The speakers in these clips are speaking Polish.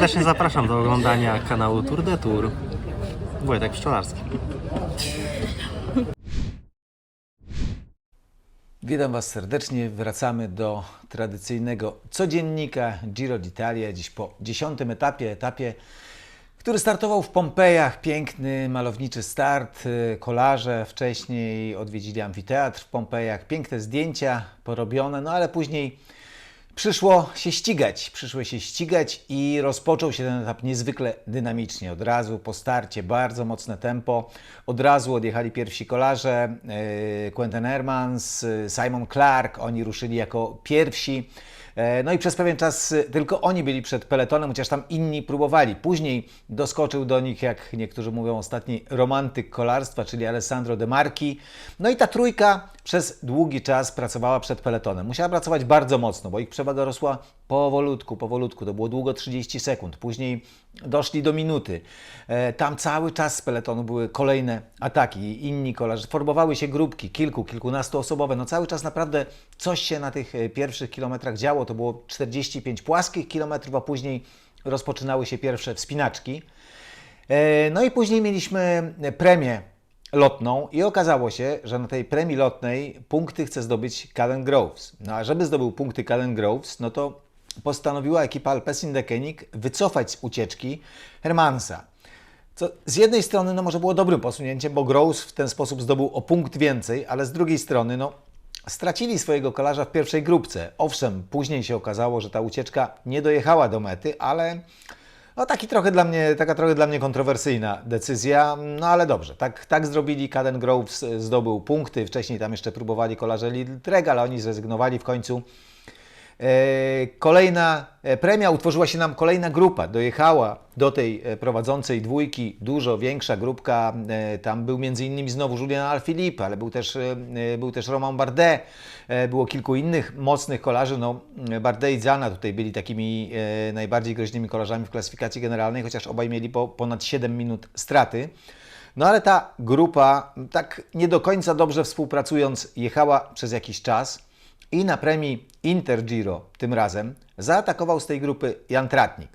serdecznie zapraszam do oglądania kanału Tour de Tour. Wojtek Pszczelarski. Witam Was serdecznie. Wracamy do tradycyjnego codziennika Giro d'Italia. Dziś po dziesiątym etapie, etapie, który startował w Pompejach. Piękny, malowniczy start, kolarze. Wcześniej odwiedzili amfiteatr w Pompejach. Piękne zdjęcia porobione, no ale później Przyszło się ścigać, przyszło się ścigać i rozpoczął się ten etap niezwykle dynamicznie. Od razu po starcie bardzo mocne tempo, od razu odjechali pierwsi kolarze, yy, Quentin Hermans, yy, Simon Clark, oni ruszyli jako pierwsi. E, No i przez pewien czas y, tylko oni byli przed peletonem, chociaż tam inni próbowali. Później doskoczył do nich, jak niektórzy mówią, ostatni romantyk kolarstwa, czyli Alessandro De Marchi. No i ta trójka przez długi czas pracowała przed peletonem. Musiała pracować bardzo mocno, bo ich przewaga rosła powolutku, powolutku. To było długo 30 sekund. Później doszli do minuty. E, Tam cały czas z peletonu były kolejne ataki. Inni kolarze formowały się grupki, kilku, kilkunastoosobowe. No cały czas naprawdę coś się na tych e, pierwszych kilometrach działo. To było 45 płaskich kilometrów, a później rozpoczynały się pierwsze wspinaczki. E, No i później mieliśmy premię lotną i okazało się, że na tej premii lotnej punkty chce zdobyć Calen Groves. No a żeby zdobył punkty Calen Groves, no to postanowiła ekipa Alpecin Deceuninck wycofać z ucieczki Hermansa. Co z jednej strony no może było dobrym posunięciem, bo Groves w ten sposób zdobył o punkt więcej, ale z drugiej strony no stracili swojego kolarza w pierwszej grupce. Owszem, później się okazało, że ta ucieczka nie dojechała do mety, ale no taki trochę dla mnie, taka trochę dla mnie kontrowersyjna decyzja, no ale dobrze, tak, tak zrobili. Caden Groves zdobył punkty, wcześniej tam jeszcze próbowali kolarze Lidl Trek, ale oni zrezygnowali w końcu. E, Kolejna e, premia, utworzyła się nam kolejna grupa. Dojechała do tej e, prowadzącej dwójki dużo większa grupka. Tam był innymi znowu Julian Alaphilippe, ale był też, był też Romain Bardet. Było kilku innych mocnych kolarzy. No, Bardet i Zana tutaj byli takimi najbardziej groźnymi kolarzami w klasyfikacji generalnej, chociaż obaj mieli po ponad 7 minut straty. No ale ta grupa, tak nie do końca dobrze współpracując, jechała przez jakiś czas. I na premii Intergiro tym razem zaatakował z tej grupy Jan Tratnik.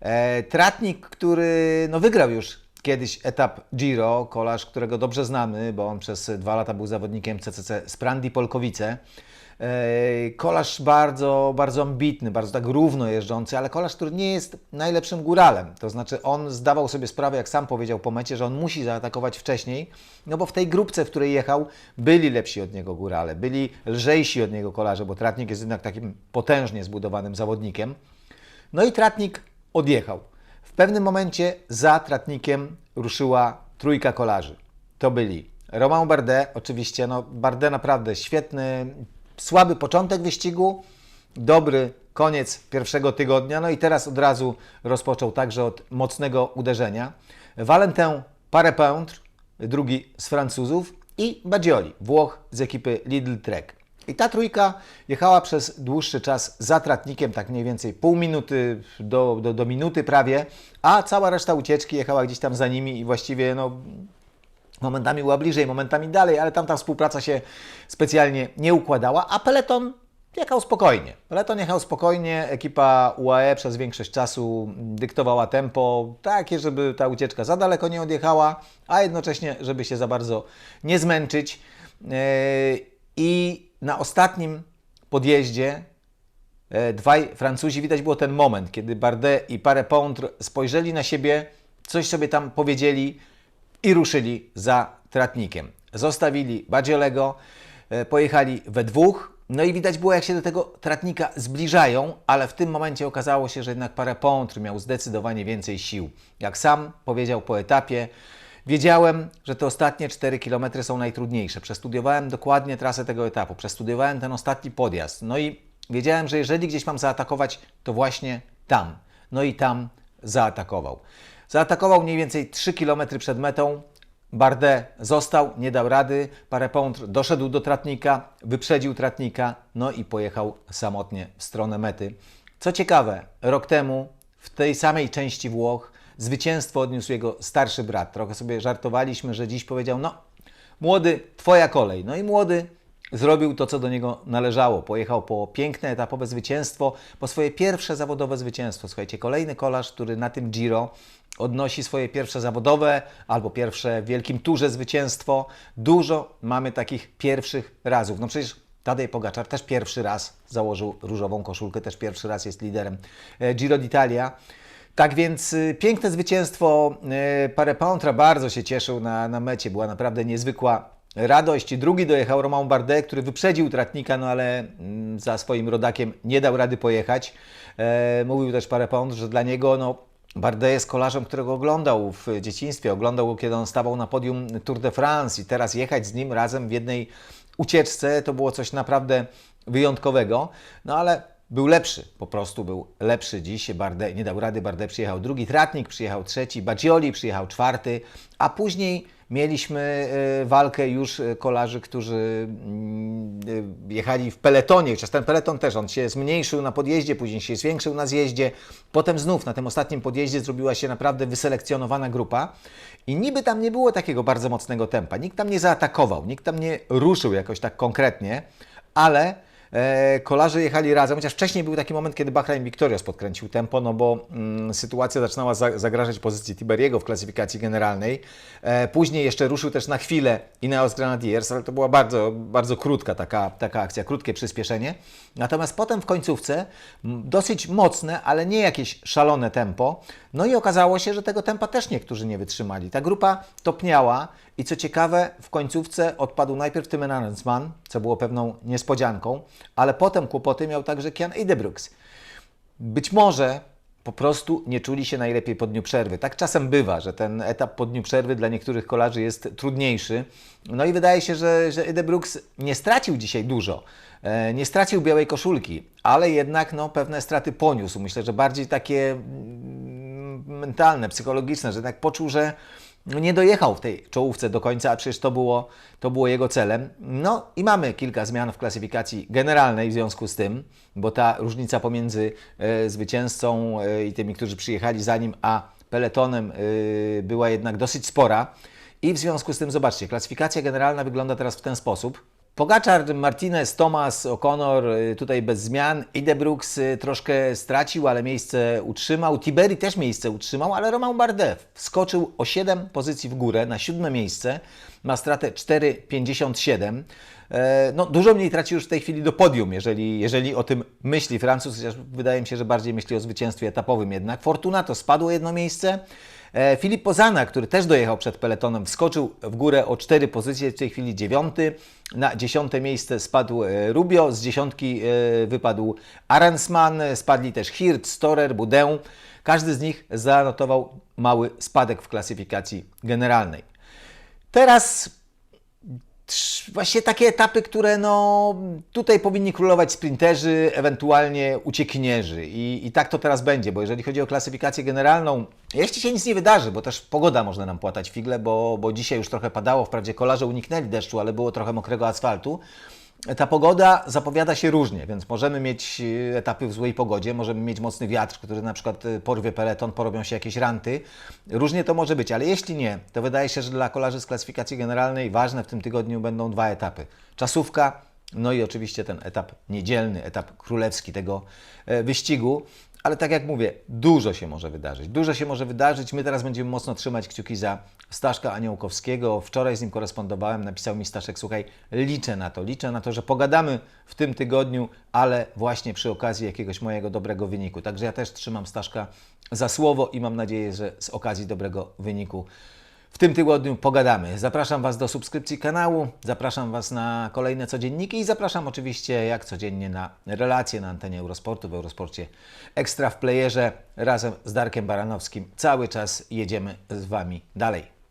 E, Tratnik, który no, wygrał już kiedyś etap Giro, kolarz, którego dobrze znamy, bo on przez dwa lata był zawodnikiem CCC Sprandi Polkowice. Kolarz bardzo, bardzo ambitny, bardzo tak równo jeżdżący, ale kolarz, który nie jest najlepszym góralem. To znaczy on zdawał sobie sprawę, jak sam powiedział po mecie, że on musi zaatakować wcześniej, no bo w tej grupce, w której jechał, byli lepsi od niego górale, byli lżejsi od niego kolarze, bo Tratnik jest jednak takim potężnie zbudowanym zawodnikiem. No i Tratnik odjechał. W pewnym momencie za Tratnikiem ruszyła trójka kolarzy. To byli Romain Bardet, oczywiście, no Bardet naprawdę świetny, słaby początek wyścigu, dobry koniec pierwszego tygodnia, no i teraz od razu rozpoczął także od mocnego uderzenia. Valentin Parependre, drugi z Francuzów i Baggioli, Włoch z ekipy Lidl Trek. I ta trójka jechała przez dłuższy czas za tratnikiem, tak mniej więcej pół minuty do, do, do minuty prawie, a cała reszta ucieczki jechała gdzieś tam za nimi i właściwie no, momentami była bliżej, momentami dalej, ale tam ta współpraca się specjalnie nie układała, a peleton jechał spokojnie. Peleton jechał spokojnie, ekipa UAE przez większość czasu dyktowała tempo takie, żeby ta ucieczka za daleko nie odjechała, a jednocześnie, żeby się za bardzo nie zmęczyć. Yy, I na ostatnim podjeździe e, dwaj Francuzi, widać było ten moment, kiedy Bardet i Parepondre spojrzeli na siebie, coś sobie tam powiedzieli i ruszyli za tratnikiem. Zostawili Badziolego, e, pojechali we dwóch, no i widać było, jak się do tego tratnika zbliżają, ale w tym momencie okazało się, że jednak Parepondre miał zdecydowanie więcej sił. Jak sam powiedział po etapie, Wiedziałem, że te ostatnie 4 km są najtrudniejsze. Przestudiowałem dokładnie trasę tego etapu, przestudiowałem ten ostatni podjazd. No i wiedziałem, że jeżeli gdzieś mam zaatakować, to właśnie tam. No i tam zaatakował. Zaatakował mniej więcej 3 km przed metą. Bardet został, nie dał rady. Parepondre doszedł do tratnika, wyprzedził tratnika, no i pojechał samotnie w stronę mety. Co ciekawe, rok temu w tej samej części Włoch zwycięstwo odniósł jego starszy brat. Trochę sobie żartowaliśmy, że dziś powiedział: No, młody, twoja kolej. No i młody zrobił to, co do niego należało. Pojechał po piękne etapowe zwycięstwo, po swoje pierwsze zawodowe zwycięstwo. Słuchajcie, kolejny kolarz, który na tym Giro odnosi swoje pierwsze zawodowe albo pierwsze w wielkim turze zwycięstwo. Dużo mamy takich pierwszych razów. No przecież Tadej Pogaczar też pierwszy raz założył różową koszulkę, też pierwszy raz jest liderem e, Giro d'Italia. Tak więc y, piękne zwycięstwo. Parę Pątra bardzo się cieszył na, na mecie. Była naprawdę niezwykła radość. Drugi dojechał Romain Bardet, który wyprzedził tratnika, no ale mm, za swoim rodakiem nie dał rady pojechać. E, mówił też Parę Pąt, że dla niego no, Bardet jest kolarzem, którego oglądał w dzieciństwie. Oglądał go, kiedy on stawał na podium Tour de France i teraz jechać z nim razem w jednej ucieczce to było coś naprawdę wyjątkowego. No ale był lepszy, po prostu był lepszy dziś. Bardet nie dał rady, Bardet przyjechał drugi, Tratnik przyjechał trzeci, Baggioli przyjechał czwarty, a później mieliśmy e, walkę już e, kolarzy, którzy mm, e, jechali w peletonie, chociaż ten peleton też, on się zmniejszył na podjeździe, później się zwiększył na zjeździe, potem znów na tym ostatnim podjeździe zrobiła się naprawdę wyselekcjonowana grupa i niby tam nie było takiego bardzo mocnego tempa, nikt tam nie zaatakował, nikt tam nie ruszył jakoś tak konkretnie, ale kolarze jechali razem, chociaż wcześniej był taki moment, kiedy Bahrain Victorious podkręcił tempo, no bo mm, sytuacja zaczynała za, zagrażać pozycji Tiberiego w klasyfikacji generalnej. E, później jeszcze ruszył też na chwilę Ineos Grenadiers, ale to była bardzo, bardzo krótka taka, taka akcja, krótkie przyspieszenie. Natomiast potem w końcówce dosyć mocne, ale nie jakieś szalone tempo. No i okazało się, że tego tempa też niektórzy nie wytrzymali. Ta grupa topniała i co ciekawe, w końcówce odpadł najpierw Tim Arensman, co było pewną niespodzianką, ale potem kłopoty miał także Kian Edebrooks. Być może po prostu nie czuli się najlepiej po dniu przerwy. Tak czasem bywa, że ten etap po dniu przerwy dla niektórych kolarzy jest trudniejszy. No i wydaje się, że, że nie stracił dzisiaj dużo. E, Nie stracił białej koszulki, ale jednak no, pewne straty poniósł. Myślę, że bardziej takie mm, mentalne, psychologiczne, że jednak poczuł, że nie dojechał w tej czołówce do końca, a przecież to było, to było jego celem. No i mamy kilka zmian w klasyfikacji generalnej w związku z tym, bo ta różnica pomiędzy e, zwycięzcą e, i tymi, którzy przyjechali za nim, a peletonem e, była jednak dosyć spora. I w związku z tym, zobaczcie, klasyfikacja generalna wygląda teraz w ten sposób. Pogaczar, Martinez, Thomas, O'Connor y, tutaj bez zmian. Idebrooks y, troszkę stracił, ale miejsce utrzymał. Tiberi też miejsce utrzymał, ale Romain Bardet wskoczył o 7 pozycji w górę na siódme miejsce. Ma stratę 4,57. E, No, dużo mniej traci już w tej chwili do podium, jeżeli, jeżeli o tym myśli Francuz, chociaż wydaje mi się, że bardziej myśli o zwycięstwie etapowym jednak. Fortuna to spadło jedno miejsce. E, Filip Pozana, który też dojechał przed peletonem, wskoczył w górę o cztery pozycje, w tej chwili dziewiąty. Na dziesiąte miejsce spadł e, Rubio, z dziesiątki e, wypadł Arensman, spadli też Hirt, Storer, Budę. Każdy z nich zanotował mały spadek w klasyfikacji generalnej. Teraz właśnie takie etapy, które no tutaj powinni królować sprinterzy, ewentualnie uciekinierzy. I, i tak to teraz będzie, bo jeżeli chodzi o klasyfikację generalną, jeśli się nic nie wydarzy, bo też pogoda może nam płatać figle, bo, bo dzisiaj już trochę padało, wprawdzie kolarze uniknęli deszczu, ale było trochę mokrego asfaltu, ta pogoda zapowiada się różnie, więc możemy mieć e, etapy w złej pogodzie, możemy mieć mocny wiatr, który na przykład e, porwie peleton, porobią się jakieś ranty. Różnie to może być, ale jeśli nie, to wydaje się, że dla kolarzy z klasyfikacji generalnej ważne w tym tygodniu będą dwa etapy. Czasówka, no i oczywiście ten etap niedzielny, etap królewski tego e, wyścigu. Ale tak jak mówię, dużo się może wydarzyć. Dużo się może wydarzyć. My teraz będziemy mocno trzymać kciuki za Staszka Aniołkowskiego. Wczoraj z nim korespondowałem, napisał mi Staszek, słuchaj, liczę na to, liczę na to, że pogadamy w tym tygodniu, ale właśnie przy okazji jakiegoś mojego dobrego wyniku. Także ja też trzymam Staszka za słowo i mam nadzieję, że z okazji dobrego wyniku w tym tygodniu pogadamy. Zapraszam Was do subskrypcji kanału, zapraszam Was na kolejne codzienniki i zapraszam oczywiście jak codziennie na relacje na antenie Eurosportu w Eurosporcie Ekstra w Playerze razem z Darkiem Baranowskim. Cały czas jedziemy z Wami dalej.